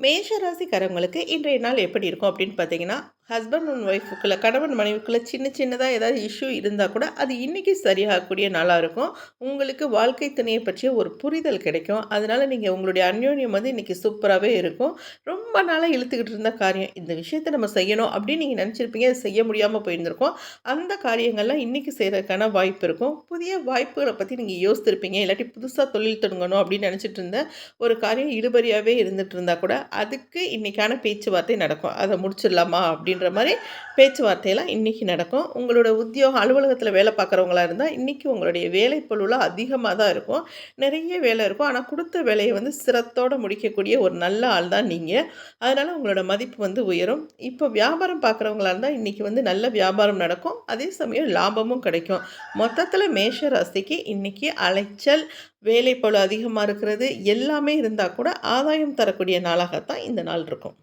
மேஷராசிக்காரவங்களுக்கு இன்றைய நாள் எப்படி இருக்கும் அப்படின்னு பார்த்தீங்கன்னா ஹஸ்பண்ட் அண்ட் ஒய்ஃபுக்குள்ள கணவன் மனைவிக்குள்ளே சின்ன சின்னதாக ஏதாவது இஷ்யூ இருந்தால் கூட அது இன்றைக்கி சரியாகக்கூடிய நாளாக இருக்கும். உங்களுக்கு வாழ்க்கை துணையை பற்றிய ஒரு புரிதல் கிடைக்கும். அதனால் நீங்கள் உங்களுடைய அந்யோன்யம் வந்து இன்றைக்கி சூப்பராகவே இருக்கும். ரொம்ப நாளாக இழுத்துக்கிட்டு இருந்த காரியம் இந்த விஷயத்தை நம்ம செய்யணும் அப்படின்னு நீங்கள் நினச்சிருப்பீங்க. அது செய்ய முடியாமல் போயிருந்திருக்கோம். அந்த காரியங்கள்லாம் இன்றைக்கி செய்கிறதுக்கான வாய்ப்பு இருக்கும். புதிய வாய்ப்புகளை பற்றி நீங்கள் யோசித்திருப்பீங்க. இல்லாட்டி புதுசாக தொழில் தொடங்கணும் அப்படின்னு நினச்சிட்டு இருந்த ஒரு காரியம் இழுபறியாகவே இருந்துகிட்டு இருந்தால் கூட அதுக்கு இன்றைக்கான பேச்சுவார்த்தை நடக்கும். அதை முடிச்சிடலாமா அப்படின்னு அப்படின்ற மாதிரி பேச்சுவார்த்தையெல்லாம் இன்றைக்கி நடக்கும். உங்களோட உத்தியோகம் அலுவலகத்தில் வேலை பார்க்குறவங்களா இருந்தால் இன்றைக்கி உங்களுடைய வேலை பொருளாக அதிகமாக தான் இருக்கும். நிறைய வேலை இருக்கும். ஆனால் கொடுத்த வேலையை வந்து சிரத்தோடு முடிக்கக்கூடிய ஒரு நல்ல ஆள் தான் நீங்கள் அதனால் உங்களோட மதிப்பு வந்து உயரும். இப்போ வியாபாரம் பார்க்குறவங்களா இருந்தால் இன்றைக்கி வந்து நல்ல வியாபாரம் நடக்கும். அதே சமயம் லாபமும் கிடைக்கும். மொத்தத்தில் மேஷ ராசிக்கு இன்றைக்கி அலைச்சல் வேலைப்பளு அதிகமாக இருக்கிறது எல்லாமே இருந்தால் கூட ஆதாயம் தரக்கூடிய நாளாகத்தான் இந்த நாள் இருக்கும்.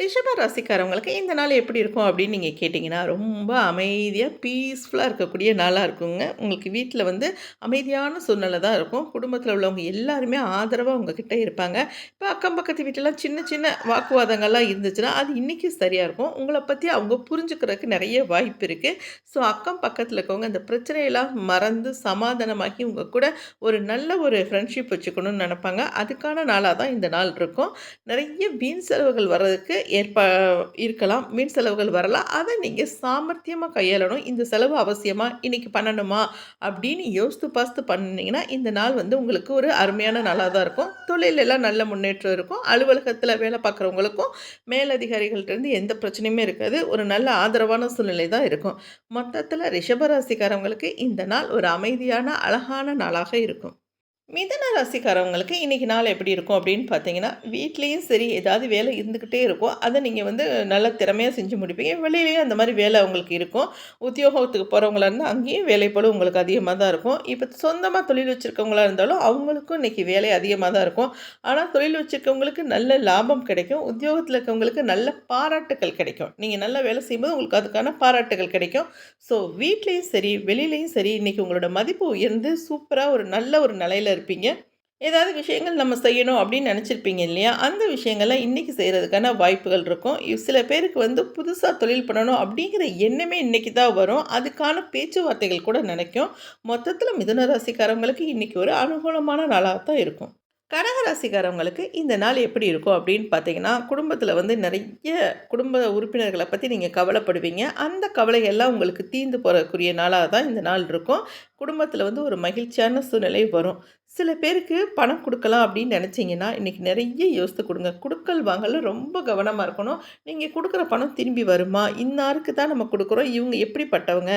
ரிஷப ராசிக்காரவங்களுக்கு இந்த நாள் எப்படி இருக்கும் அப்படின்னு நீங்கள் கேட்டிங்கன்னா ரொம்ப அமைதியாக பீஸ்ஃபுல்லாக இருக்கக்கூடிய நாளாக இருக்குங்க. உங்களுக்கு வீட்டில் வந்து அமைதியான சூழ்நிலை தான் இருக்கும். குடும்பத்தில் உள்ளவங்க எல்லாருமே ஆதரவாக உங்ககிட்ட இருப்பாங்க. இப்போ அக்கம் பக்கத்து வீட்டிலலாம் சின்ன சின்ன வாக்குவாதங்கள்லாம் இருந்துச்சுன்னா அது இன்றைக்கி சரியாக இருக்கும். உங்களை பற்றி அவங்க புரிஞ்சுக்கிறதுக்கு நிறைய வாய்ப்பு இருக்குது ஸோ அக்கம் பக்கத்தில் இருக்கவங்க அந்த பிரச்சனையெல்லாம் மறந்து சமாதானமாக்கி உங்கள் கூட ஒரு நல்ல ஒரு ஃப்ரெண்ட்ஷிப் வச்சுக்கணும்னு நினப்பாங்க. அதுக்கான நாளாக தான் இந்த நாள் இருக்கும். நிறைய வீண் செலவுகள் வர்றதுக்கு ஏற்ப இருக்கலாம். மின் செலவுகள் வரலாம். அதை நீங்கள் சாமர்த்தியமாக கையாளணும். இந்த செலவு அவசியமாக இன்றைக்கி பண்ணணுமா? அப்படின்னு யோசித்து பார்த்து பண்ணிங்கன்னா இந்த நாள் வந்து உங்களுக்கு ஒரு அருமையான நாளாக தான் இருக்கும். தொழிலெல்லாம் நல்ல முன்னேற்றம் இருக்கும். அலுவலகத்தில் வேலை பார்க்குறவங்களுக்கும் மேலதிகாரிகள்கிட்டருந்து எந்த பிரச்சனையுமே இருக்காது. ஒரு நல்ல ஆதரவான சூழ்நிலை தான் இருக்கும். மொத்தத்தில் ரிஷபராசிக்காரவங்களுக்கு இந்த நாள் ஒரு அமைதியான அழகான நாளாக இருக்கும். மிதன ராசிக்காரவங்களுக்கு இன்றைக்கி நாள் எப்படி இருக்கும் அப்படின்னு பார்த்தீங்கன்னா வீட்லேயும் சரி ஏதாவது வேலை இருந்துக்கிட்டே இருக்கும். அதை நீங்கள் வந்து நல்ல திறமையாக செஞ்சு முடிப்பீங்க. வெளியிலேயும் அந்த மாதிரி வேலை உங்களுக்கு இருக்கும். உத்தியோகத்துக்கு போகிறவங்களா இருந்தால் அங்கேயும் வேலைப்போல் உங்களுக்கு அதிகமாக தான் இருக்கும். இப்போ சொந்தமாக தொழில் வச்சுருக்கவங்களா இருந்தாலும் அவங்களுக்கும் இன்றைக்கி வேலை அதிகமாக தான் இருக்கும். ஆனால் தொழில் வச்சுருக்கவங்களுக்கு நல்ல லாபம் கிடைக்கும். உத்தியோகத்தில் இருக்கவங்களுக்கு நல்ல பாராட்டுகள் கிடைக்கும். நீங்கள் நல்லா வேலை செய்யும்போது உங்களுக்கு அதுக்கான பாராட்டுகள் கிடைக்கும். ஸோ வீட்லேயும் சரி வெளியிலையும் சரி இன்றைக்கி உங்களோட மதிப்பு உயர்ந்து சூப்பராக ஒரு நல்ல ஒரு நிலையில் இருப்பீங்க. ஏதாவது விஷயங்கள் நம்ம செய்யணும் அப்படின்னு நினச்சிருப்பீங்க இல்லையா? அந்த விஷயங்கள்லாம் இன்றைக்கி செய்கிறதுக்கான வாய்ப்புகள் இருக்கும். சில பேருக்கு வந்து புதுசாக தொழில் பண்ணணும் அப்படிங்கிற எண்ணமே இன்றைக்கி தான் வரும். அதுக்கான பேச்சுவார்த்தைகள் கூட நினைக்கும். மொத்தத்தில் மிதுன ராசிக்காரங்களுக்கு இன்றைக்கி ஒரு அனுகூலமான நாளாக தான் இருக்கும். கடகராசிக்காரவங்களுக்கு இந்த நாள் எப்படி இருக்கும் அப்படின்னு பார்த்தீங்கன்னா குடும்பத்தில் வந்து நிறைய குடும்ப உறுப்பினர்களை பற்றி நீங்கள் கவலைப்படுவீங்க. அந்த கவலையெல்லாம் உங்களுக்கு தீர்ந்து போகக்கூடிய நாளாக தான் இந்த நாள் இருக்கும். குடும்பத்தில் வந்து ஒரு மகிழ்ச்சியான சூழ்நிலை வரும். சில பேருக்கு பணம் கொடுக்கலாம் அப்படின்னு நினச்சிங்கன்னா இன்றைக்கி நிறைய யோசித்து கொடுங்க. கொடுக்கல் வாங்கல ரொம்ப கவனமாக இருக்கணும். நீங்கள் கொடுக்குற பணம் திரும்பி வருமா? இன்னாருக்கு தான் நம்ம கொடுக்குறோம். இவங்க எப்படிப்பட்டவங்க?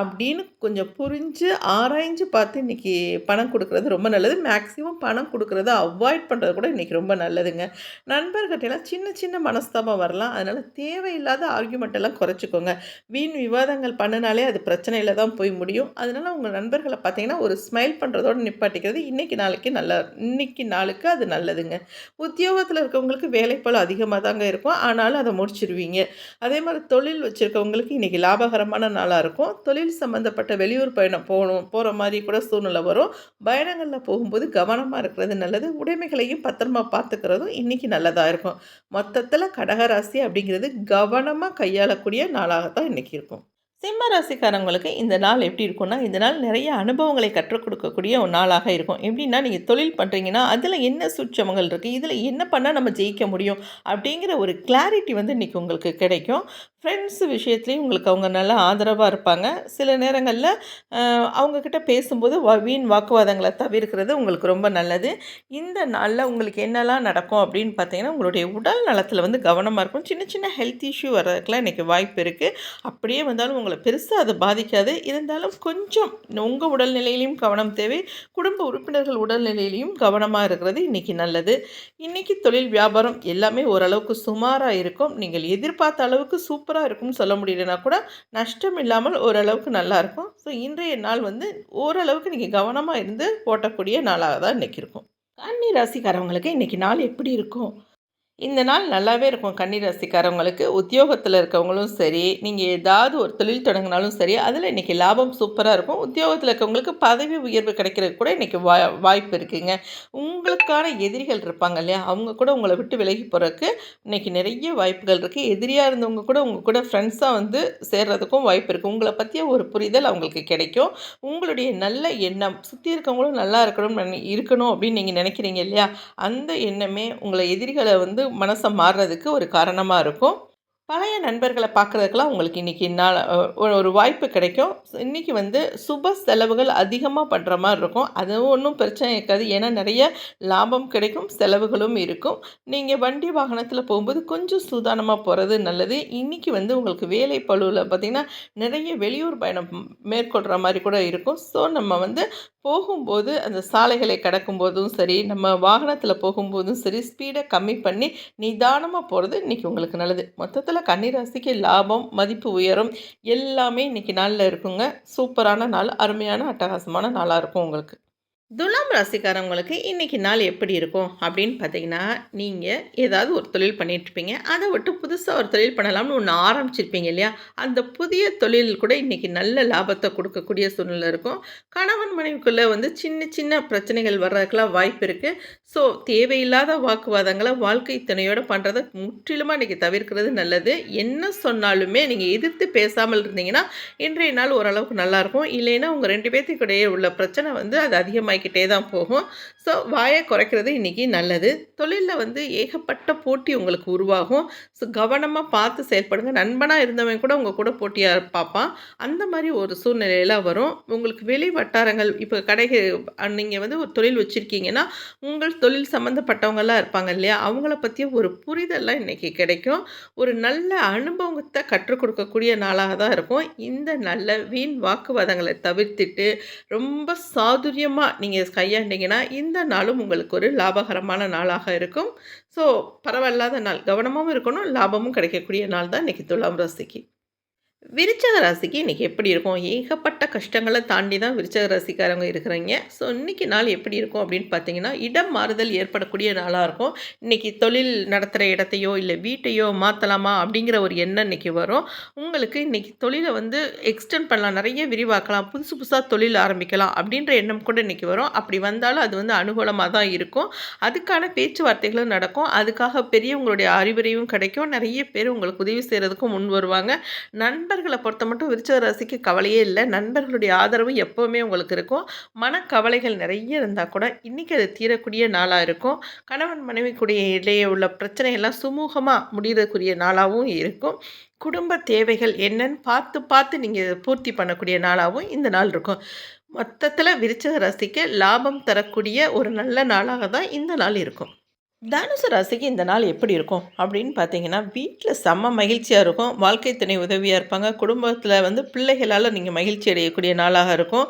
அப்படின்னு கொஞ்சம் புரிஞ்சு ஆராய்ஞ்சு பார்த்து இன்றைக்கி பணம் கொடுக்குறது ரொம்ப நல்லது. மேக்ஸிமம் பணம் கொடுக்குறத அவாய்ட் பண்ணுறது கூட இன்றைக்கி ரொம்ப நல்லதுங்க. நண்பர்கிட்டலாம் சின்ன சின்ன மனஸ்தாபம் வரலாம். அதனால் தேவையில்லாத ஆர்கியூமெண்ட் எல்லாம் குறைச்சிக்கோங்க. வீண் விவாதங்கள் பண்ணினாலே அது பிரச்சனையில் தான் போய் முடியும். அதனால் உங்கள் நண்பர்களை பார்த்தீங்கன்னா ஒரு ஸ்மைல் பண்ணுறதோடு நிப்பாட்டிக்கிறது இன்றைக்கி நாளைக்கு நல்லா இன்றைக்கி நாளுக்கு அது நல்லதுங்க. உத்தியோகத்தில் இருக்கவங்களுக்கு வேலைப்பளம் அதிகமாக தாங்க இருக்கும். ஆனாலும் அதை முடிச்சிருவீங்க. அதே மாதிரி தொழில் வச்சுருக்கவங்களுக்கு இன்றைக்கி லாபகரமான நாளாக இருக்கும். தொழில் சம்மந்தப்பட்ட வெளியூர் பயணம் போகணும் போகிற மாதிரி கூட சூழ்நிலை வரும். பயணங்களில் போகும்போது கவனமாக இருக்கிறது நல்லது. உடைமைகளையும் பத்திரமா பார்த்துக்கிறதும் இன்றைக்கி நல்லதாக இருக்கும். மொத்தத்தில் கடகராசி அப்படிங்கிறது கவனமாக கையாளக்கூடிய நாளாக தான் இன்றைக்கி இருக்கும். சிம்ம ராசிக்காரங்களுக்கு இந்த நாள் எப்படி இருக்கும்னா இந்த நாள் நிறைய அனுபவங்களை கற்றுக் கொடுக்கக்கூடிய ஒரு நாளாக இருக்கும். எப்படின்னா நீங்கள் தொழில் பண்ணுறீங்கன்னா அதில் என்ன சூட்சமங்கள் இருக்குது இதில் என்ன பண்ணால் நம்ம ஜெயிக்க முடியும்? அப்படிங்கிற ஒரு கிளாரிட்டி வந்து இன்றைக்கி உங்களுக்கு கிடைக்கும். ஃப்ரெண்ட்ஸ் விஷயத்துலேயும் உங்களுக்கு அவங்க நல்லா ஆதரவாக இருப்பாங்க. சில நேரங்களில் அவங்கக்கிட்ட பேசும்போது வீண் வாக்குவாதங்களை தவிர்க்கிறது உங்களுக்கு ரொம்ப நல்லது. இந்த நாளில் உங்களுக்கு என்னெல்லாம் நடக்கும் அப்படின்னு பார்த்தீங்கன்னா உங்களுடைய உடல் நலத்தில் வந்து கவனமாக இருக்கும். சின்ன சின்ன ஹெல்த் இஷ்யூ வர்றதுக்குலாம் இன்றைக்கி வாய்ப்பு இருக்குது அப்படியே வந்தாலும் உங்களை பெருசாக அது பாதிக்காது. இருந்தாலும் கொஞ்சம் உங்கள் உடல்நிலையிலையும் கவனம் தேவை. குடும்ப உறுப்பினர்கள் உடல்நிலையிலையும் கவனமாக இருக்கிறது இன்றைக்கி நல்லது. இன்றைக்கி தொழில் வியாபாரம் எல்லாமே ஓரளவுக்கு சுமாராக இருக்கும். நீங்கள் எதிர்பார்த்த அளவுக்கு சூப்பராக இருக்கும்னு சொல்ல முடியலனா கூட நஷ்டம் இல்லாமல் ஓரளவுக்கு நல்லாயிருக்கும் ஸோ இன்றைய நாள் வந்து ஓரளவுக்கு நீங்கள் கவனமாக இருந்து ஓட்டக்கூடிய நாளாக தான் இன்றைக்கி இருக்கும். கன்னி ராசிக்காரவங்களுக்கு இன்றைக்கி நாள் எப்படி இருக்கும்? இந்த நாள் நல்லாவே இருக்கும். கன்னி ராசிக்காரவங்களுக்கு உத்தியோகத்தில் இருக்கவங்களும் சரி நீங்கள் ஏதாவது ஒரு தொழில் தொடங்கினாலும் சரி அதில் இன்றைக்கி லாபம் சூப்பராக இருக்கும். உத்தியோகத்தில் இருக்கவங்களுக்கு பதவி உயர்வு கிடைக்கிறதுக்கு கூட இன்றைக்கி வா வாய்ப்பு இருக்குங்க. உங்களுக்கான எதிரிகள் இருப்பாங்க இல்லையா? அவங்க கூட உங்களை விட்டு விலகி போகிறதுக்கு இன்றைக்கி நிறைய வாய்ப்புகள் இருக்குது எதிரியாக இருந்தவங்க கூட உங்கள் கூட ஃப்ரெண்ட்ஸாக வந்து சேர்றதுக்கும் வாய்ப்பு இருக்குது உங்களை பற்றிய ஒரு புரிதல் அவங்களுக்கு கிடைக்கும். உங்களுடைய நல்ல எண்ணம் சுற்றி இருக்கவங்களும் நல்லா இருக்கணும் இருக்கணும் அப்படின்னு நீங்கள் நினைக்கிறீங்க இல்லையா? அந்த எண்ணமே உங்களை எதிரிகளை வந்து மனசை மாறுறதுக்கு ஒரு காரணமாக இருக்கும். பழைய நண்பர்களை பார்க்குறதுக்கெல்லாம் உங்களுக்கு இன்றைக்கி நாள் ஒரு வாய்ப்பு கிடைக்கும். இன்றைக்கி வந்து சுப செலவுகள் அதிகமாக பண்ணுற மாதிரி இருக்கும். அது ஒன்றும் பிரச்சனை இருக்காது. ஏன்னா நிறைய லாபம் கிடைக்கும் செலவுகளும் இருக்கும். நீங்கள் வண்டி வாகனத்தில் போகும்போது கொஞ்சம் சூதானமாக போகிறது நல்லது. இன்றைக்கி வந்து உங்களுக்கு வேலை பழுவில் பார்த்திங்கன்னா நிறைய வெளியூர் பயணம் மேற்கொள்கிற மாதிரி கூட இருக்கும். ஸோ நம்ம வந்து போகும்போது அந்த சாலைகளை கடக்கும்போதும் சரி நம்ம வாகனத்தில் போகும்போதும் சரி ஸ்பீடை கம்மி பண்ணி நிதானமாக போகிறது இன்றைக்கி உங்களுக்கு நல்லது. மொத்தத்தில் கன்னிராசிக்கு லாபம் மதிப்பு உயரும். எல்லாமே இன்றைக்கி நாளில் இருக்குங்க. சூப்பரான நாள் அருமையான அட்டகாசமான நாளாக இருக்கும் உங்களுக்கு. துலாம் ராசிக்காரவங்களுக்கு இன்றைக்கி நாள் எப்படி இருக்கும்? அப்படின்னு பார்த்தீங்கன்னா நீங்கள் ஏதாவது ஒரு தொழில் பண்ணிகிட்ருப்பீங்க அதை விட்டு புதுசாக ஒரு தொழில் பண்ணலாம்னு ஒன்று ஆரம்பிச்சிருப்பீங்க இல்லையா? அந்த புதிய தொழில் கூட இன்றைக்கி நல்ல லாபத்தை கொடுக்கக்கூடிய சூழ்நிலை இருக்கும். கணவன் மனைவிக்குள்ளே வந்து சின்ன சின்ன பிரச்சனைகள் வர்றதுக்கெல்லாம் வாய்ப்பு இருக்குது ஸோ தேவையில்லாத வாக்குவாதங்களை வாழ்க்கை துணையோடு பண்ணுறதை முற்றிலுமாக இன்றைக்கி தவிர்க்கிறது நல்லது. என்ன சொன்னாலுமே நீங்கள் எதிர்த்து பேசாமல் இருந்தீங்கன்னா இன்றைய நாள் ஓரளவுக்கு நல்லாயிருக்கும் இல்லைன்னா உங்கள் ரெண்டு பேர்த்துக்கிடையே உள்ள பிரச்சனை வந்து அது அதிகமாக ஆகிக்கிட்டே தான் போகும். ஸோ வாயை குறைக்கிறது இன்றைக்கி நல்லது. தொழிலில் வந்து ஏகப்பட்ட போட்டி உங்களுக்கு உருவாகும். ஸோ கவனமாக பார்த்து செயல்படுங்க. நண்பனாக இருந்தவன் கூட உங்கள் கூட போட்டியாக பார்ப்பான். அந்த மாதிரி ஒரு சூழ்நிலையில் வரும். உங்களுக்கு வெளி வட்டாரங்கள் இப்போ கடைகள் நீங்கள் வந்து ஒரு தொழில் வச்சுருக்கீங்கன்னா உங்கள் தொழில் சம்மந்தப்பட்டவங்களாம் இருப்பாங்க இல்லையா? அவங்கள பற்றிய ஒரு புரிதல்லாம் இன்றைக்கி கிடைக்கும். ஒரு நல்ல அனுபவத்தை கற்றுக் கொடுக்கக்கூடிய நாளாக தான் இருக்கும். இந்த நல்ல வீண் வாக்குவாதங்களை தவிர்த்துட்டு ரொம்ப சாதுரியமாக நீங்கள் கையாண்டிங்கன்னா இந்த நாளும் உங்களுக்கு ஒரு லாபகரமான நாளாக இருக்கும். ஸோ பரவாயில்லாத நாள். கவனமாகவும் இருக்கணும். லாபமும் கிடைக்கக்கூடிய நாள் தான் இன்றைக்கி துலாம் ராசிக்கு. விருச்சக ராசிக்கு இன்றைக்கி எப்படி இருக்கும்? ஏகப்பட்ட கஷ்டங்களை தாண்டி தான் விருச்சக ராசிக்காரங்க இருக்கிறீங்க. ஸோ இன்றைக்கி நாள் எப்படி இருக்கும் அப்படின்னு பார்த்தீங்கன்னா இடம் மாறுதல் ஏற்படக்கூடிய நாளாக இருக்கும். இன்றைக்கி தொழில் நடத்துகிற இடத்தையோ இல்லை வீட்டையோ மாற்றலாமா அப்படிங்கிற ஒரு எண்ணம் இன்றைக்கி வரும். உங்களுக்கு இன்றைக்கி தொழிலை வந்து எக்ஸ்டெண்ட் பண்ணலாம் நிறைய விரிவாக்கலாம் புதுசு புதுசாக தொழில் ஆரம்பிக்கலாம் அப்படின்ற எண்ணம் கூட இன்றைக்கி வரும். அப்படி வந்தாலும் அது வந்து அனுகூலமாக தான் இருக்கும். அதுக்கான பேச்சுவார்த்தைகளும் நடக்கும். அதுக்காக பெரியவங்களுடைய அறிவுரையும் கிடைக்கும். நிறைய பேர் உங்களுக்கு உதவி செய்கிறதுக்கும் முன் வருவாங்க. நண்பர் நண்பர்களை பொறுத்த மட்டும் விருச்சக ராசிக்கு கவலையே இல்லை. நண்பர்களுடைய ஆதரவு எப்போவுமே உங்களுக்கு இருக்கும். மனக்கவலைகள் நிறைய இருந்தால் கூட இன்றைக்கி அது தீரக்கூடிய நாளாக இருக்கும். கணவன் மனைவிக்குடைய இடையே உள்ள பிரச்சனையெல்லாம் சுமூகமாக முடியக்கூடிய நாளாகவும் இருக்கும். குடும்ப தேவைகள் என்னன்னு பார்த்து பார்த்து நீங்கள் பூர்த்தி பண்ணக்கூடிய நாளாகவும் இந்த நாள் இருக்கும். மொத்தத்தில் விருச்சக ராசிக்கு லாபம் தரக்கூடிய ஒரு நல்ல நாளாக தான் இந்த நாள் இருக்கும். தனுசு ராசிக்கு இந்த நாள் எப்படி இருக்கும்? அப்படின்னு பார்த்தீங்கன்னா வீட்டில் செம்ம மகிழ்ச்சியாக இருக்கும். வாழ்க்கை துணை உதவியாக இருப்பாங்க. குடும்பத்தில் வந்து பிள்ளைகளால் நீங்கள் மகிழ்ச்சி அடையக்கூடிய நாளாக இருக்கும்.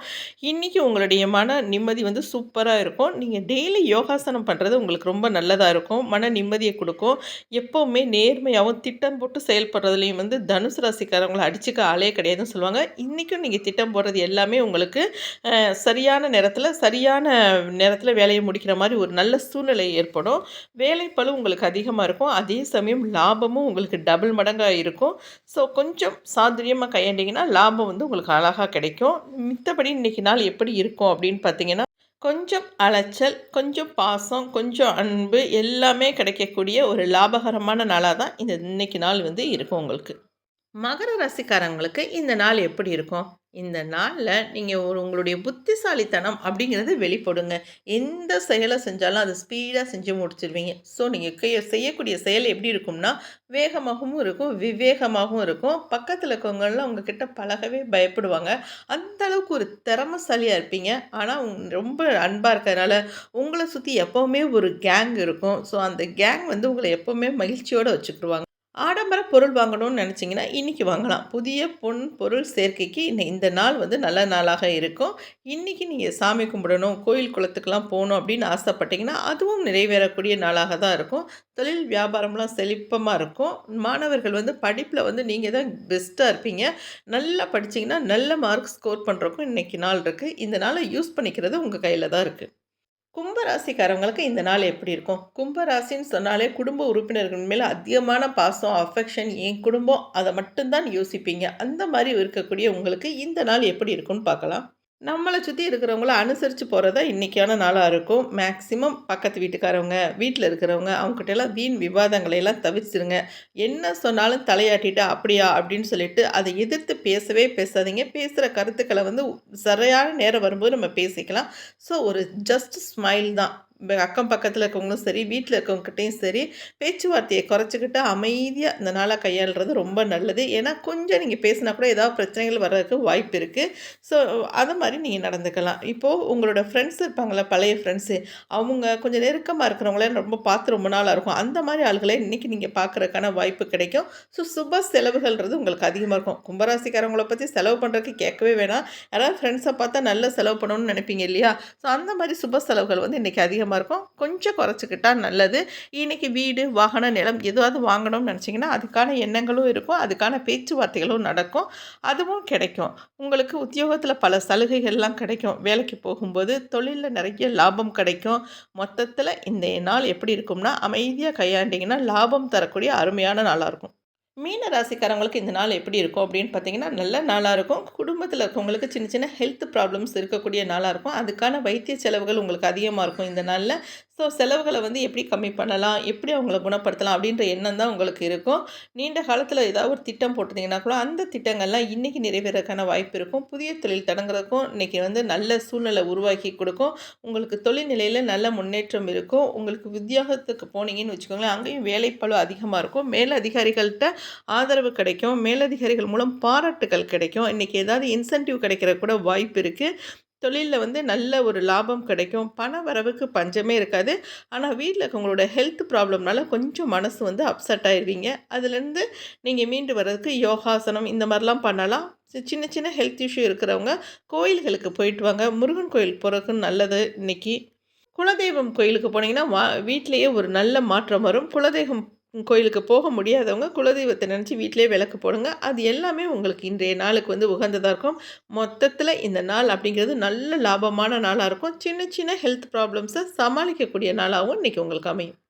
இன்றைக்கி உங்களுடைய மன நிம்மதி வந்து சூப்பராக இருக்கும். நீங்கள் டெய்லி யோகாசனம் பண்ணுறது உங்களுக்கு ரொம்ப நல்லதாக இருக்கும். மன நிம்மதியை கொடுக்கும். எப்போவுமே நேர்மையாகவும் திட்டம் போட்டு செயல்படுறதுலையும் வந்து தனுசு ராசிக்காரவங்களை அடிச்சுக்க ஆளே கிடையாதுன்னு சொல்லுவாங்க. இன்றைக்கும் நீங்கள் திட்டம் போடுறது எல்லாமே உங்களுக்கு சரியான நேரத்தில் சரியான நேரத்தில் வேலையை முடிக்கிற மாதிரி ஒரு நல்ல சூழ்நிலை ஏற்படும். வேலைப்பளு உங்களுக்கு அதிகமாக இருக்கும். அதே சமயம் லாபமும் உங்களுக்கு டபுள் மடங்காக இருக்கும். ஸோ கொஞ்சம் சாதுரியமாக கையாண்டிங்கன்னா லாபம் வந்து உங்களுக்கு அழகாக கிடைக்கும். மித்தபடி இன்றைக்கி நாள் எப்படி இருக்கும் அப்படின்னு பார்த்தீங்கன்னா கொஞ்சம் அலைச்சல் கொஞ்சம் பாசம் கொஞ்சம் அன்பு எல்லாமே கிடைக்கக்கூடிய ஒரு லாபகரமான நாளாக தான் இந்த இன்னைக்கு நாள் வந்து இருக்கும் உங்களுக்கு. மகர ராசிக்காரங்களுக்கு இந்த நாள் எப்படி இருக்கும்? இந்த நாளில் நீங்கள் ஒரு உங்களுடைய புத்திசாலித்தனம் அப்படிங்கிறது வெளிப்படுங்க. எந்த செயலை செஞ்சாலும் அதை ஸ்பீடாக செஞ்சு முடிச்சிருவீங்க. ஸோ நீங்கள் செய்யக்கூடிய செயல் எப்படி இருக்கும்னா வேகமாகவும் இருக்கும் விவேகமாகவும் இருக்கும். பக்கத்தில் இருக்கவங்களாம் உங்ககிட்ட பழகவே பயப்படுவாங்க. அந்த அளவுக்கு ஒரு திறமசாலியாக இருப்பீங்க. ஆனால் ரொம்ப அன்பாக இருக்கிறதுனால உங்களை சுற்றி எப்போவுமே ஒரு கேங் இருக்கும். ஸோ அந்த கேங் வந்து உங்களை எப்போவுமே மகிழ்ச்சியோடு வச்சுக்கிடுவாங்க. ஆடம்பர பொருள் வாங்கணும்னு நினச்சிங்கன்னா இன்றைக்கி வாங்கலாம். புதிய பொன் பொருள் சேர்க்கைக்கு இந்த நாள் வந்து நல்ல நாளாக இருக்கும். இன்றைக்கி நீங்கள் சாமி கும்பிடணும் கோயில் குளத்துக்கெலாம் போகணும் அப்படின்னு ஆசைப்பட்டிங்கன்னா அதுவும் நிறைவேறக்கூடிய நாளாக தான் இருக்கும். தொழில் வியாபாரம்லாம் செழிப்பமாக இருக்கும். மாணவர்கள் வந்து படிப்பில் வந்து நீங்கள் தான் பெஸ்ட்டாக இருப்பீங்க. நல்லா படிச்சிங்கன்னா நல்ல மார்க் ஸ்கோர் பண்ணுறக்கும் இன்றைக்கி நாள் இருக்குது இந்த நாளை யூஸ் பண்ணிக்கிறது உங்கள் கையில் தான் இருக்குது கும்பராசிக்காரவங்களுக்கு இந்த நாள் எப்படி இருக்கும்? கும்பராசின்னு சொன்னாலே குடும்ப உறுப்பினர்கள் மேலே அதிகமான பாசம் அஃபெக்ஷன் என் குடும்பம் அதை மட்டும்தான் யோசிப்பீங்க. அந்த மாதிரி இருக்கக்கூடிய உங்களுக்கு இந்த நாள் எப்படி இருக்கும்னு பார்க்கலாம். நம்மளை சுற்றி இருக்கிறவங்கள அனுசரித்து போகிறதா இன்றைக்கான நாளாக இருக்கும். மேக்ஸிமம் பக்கத்து வீட்டுக்காரவங்க வீட்டில் இருக்கிறவங்க அவங்ககிட்டலாம் வீண் விவாதங்களை எல்லாம் தவிர்த்துருங்க. என்ன சொன்னாலும் தலையாட்டிட்டு அப்படியா அப்படின்னு சொல்லிட்டு அதை எதிர்த்து பேசவே பேசாதீங்க. பேசுகிற கருத்துக்களை வந்து சரியான நேரம் வரும்போது நம்ம பேசிக்கலாம். ஸோ ஒரு ஜஸ்ட் ஸ்மைல் தான். அக்கம் பக்கத்தில் இருக்கவங்களும் சரி வீட்டில் இருக்கவங்ககிட்டையும் சரி பேச்சுவார்த்தையை குறைச்சிக்கிட்டு அமைதியாக இந்த நாளாக கையாளுறது ரொம்ப நல்லது. ஏன்னா கொஞ்சம் நீங்கள் பேசினா கூட ஏதாவது பிரச்சனைகள் வர்றதுக்கு வாய்ப்பு இருக்குது ஸோ அது மாதிரி நீங்கள் நடந்துக்கலாம். இப்போது உங்களோட ஃப்ரெண்ட்ஸ் இருப்பாங்களே பழைய ஃப்ரெண்ட்ஸு அவங்க கொஞ்சம் நெருக்கமாக இருக்கிறவங்களே ரொம்ப பார்த்து ரொம்ப நாளாக இருக்கும். அந்த மாதிரி ஆளுகளை இன்றைக்கி நீங்கள் பார்க்குறதுக்கான வாய்ப்பு கிடைக்கும். ஸோ சுப செலவுகள்ன்றது உங்களுக்கு அதிகமாக இருக்கும். கும்பராசிக்காரவங்களை பற்றி செலவு பண்ணுறதுக்கு கேட்கவே வேணாம். யாராவது ஃப்ரெண்ட்ஸை பார்த்தா நல்லா செலவு பண்ணணும்னு நினைப்பீங்க இல்லையா? ஸோ அந்த மாதிரி சுப செலவுகள் வந்து இன்றைக்கி அதிகமாக அதிகமாக இருக்கும். கொஞ்சம் குறைச்சிக்கிட்டால் நல்லது. இன்றைக்கி வீடு வாகன நிலம் எதுவாவது வாங்கணும்னு நினச்சிங்கன்னா அதுக்கான எண்ணங்களும் இருக்கும். அதுக்கான பேச்சுவார்த்தைகளும் நடக்கும். அதுவும் கிடைக்கும். உங்களுக்கு உத்தியோகத்தில் பல சலுகைகள்லாம் கிடைக்கும். வேலைக்கு போகும்போது தொழிலில் நிறைய லாபம் கிடைக்கும். மொத்தத்தில் இந்த நாள் எப்படி இருக்கும்னா அமைதியாக கையாண்டிங்கன்னா லாபம் தரக்கூடிய அருமையான நாளாக இருக்கும். மீன ராசிக்காரங்களுக்கு இந்த நாள் எப்படி இருக்கும் அப்படின்னு பார்த்தீங்கன்னா நல்ல நாளாக இருக்கும். குடும்பத்தில் இருக்கவங்களுக்கு சின்ன சின்ன ஹெல்த் ப்ராப்ளம்ஸ் இருக்கக்கூடிய நாளாக இருக்கும். அதுக்கான வைத்திய செலவுகள் உங்களுக்கு அதிகமாக இருக்கும். இந்த நாளில் ஸோ செலவுகளை வந்து எப்படி கம்மி பண்ணலாம்? எப்படி அவங்கள குணப்படுத்தலாம்? அப்படின்ற எண்ணம் தான் உங்களுக்கு இருக்கும். நீண்ட காலத்தில் ஏதாவது ஒரு திட்டம் போட்டிருந்தீங்கன்னா கூட அந்த திட்டங்கள்லாம் இன்றைக்கி நிறைவேறதுக்கான வாய்ப்பு இருக்கும். புதிய தொழில் தொடங்குறதுக்கும் இன்றைக்கி வந்து நல்ல சூழ்நிலை உருவாக்கி கொடுக்கும். உங்களுக்கு தொழில் நிலையில் நல்ல முன்னேற்றம் இருக்கும். உங்களுக்கு உத்தியோகத்துக்கு போனீங்கன்னு வச்சுக்கோங்களேன் அங்கேயும் வேலைப்பளு அதிகமாக இருக்கும். மேலதிகாரிகள்கிட்ட ஆதரவு கிடைக்கும். மேலதிகாரிகள் மூலம் பாராட்டுகள் கிடைக்கும். இன்றைக்கி ஏதாவது இன்சென்டிவ் கிடைக்கிற கூட வாய்ப்பு இருக்குது தொழிலில் வந்து நல்ல ஒரு லாபம் கிடைக்கும். பண வரவுக்கு பஞ்சமே இருக்காது. ஆனால் வீட்டில் இருக்கவங்களோட ஹெல்த் ப்ராப்ளம்னால கொஞ்சம் மனசு வந்து அப்செட் ஆயிடுவீங்க அதுலேருந்து நீங்கள் மீண்டு வர்றதுக்கு யோகாசனம் இந்த மாதிரிலாம் பண்ணலாம். சின்ன சின்ன ஹெல்த் இஷ்யூ இருக்கிறவங்க கோயில்களுக்கு போயிட்டு வாங்க. முருகன் கோயில் போகிறதுக்கு நல்லது இன்றைக்கி குலதெய்வம் கோயிலுக்கு போனீங்கன்னா வா வீட்லேயே ஒரு நல்ல மாற்றம் வரும். குலதெய்வம் கோயிலுக்கு போக முடியாதவங்க குலதெய்வத்தை நினச்சி வீட்டிலே விளக்கு போடுங்க. அது எல்லாமே உங்களுக்கு இன்றைய நாளுக்கு வந்து உகந்ததாக இருக்கும். மொத்தத்தில் இந்த நாள் அப்படிங்கிறது நல்ல லாபமான நாளாக இருக்கும். சின்ன சின்ன ஹெல்த் ப்ராப்ளம்ஸை சமாளிக்கக்கூடிய நாளாகவும் இன்றைக்கி உங்களுக்கு அமையும்.